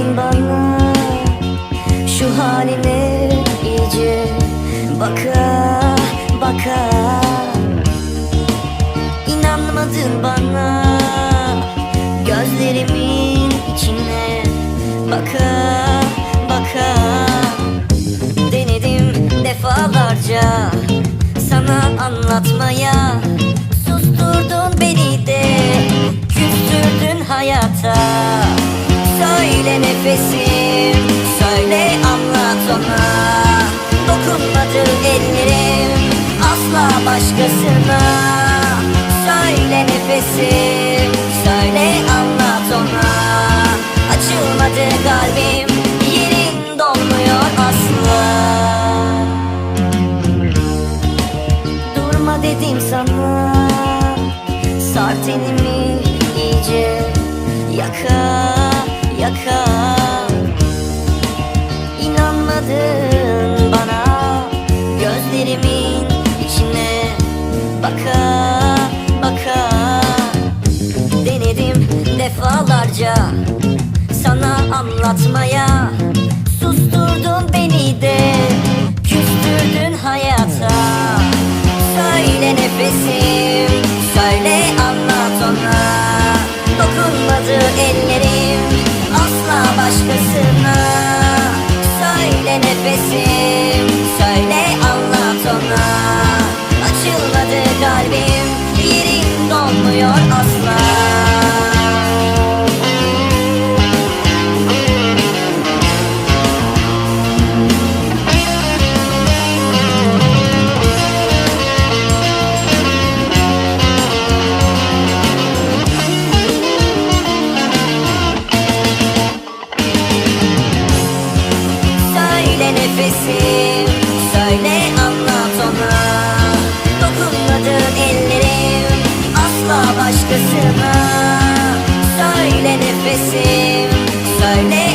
bana. Şu haline iyice baka baka. İnanmadın bana. Gözlerimin içine baka baka. Denedim defalarca sana anlatmaya nefesim. Söyle anlat ona. Dokunmadı ellerim. Asla başkasına. Söyle nefesim. Söyle anlat ona. Açılmadı kalbim. Yerin dolmuyor asla. Durma dedim sana. Sar tenimi iyice Yaka yaka Bana. Gözlerimin içine Baka baka. Denedim defalarca Sana anlatmaya olmuyor asla. Söyle nefesim söyle nefesim söyle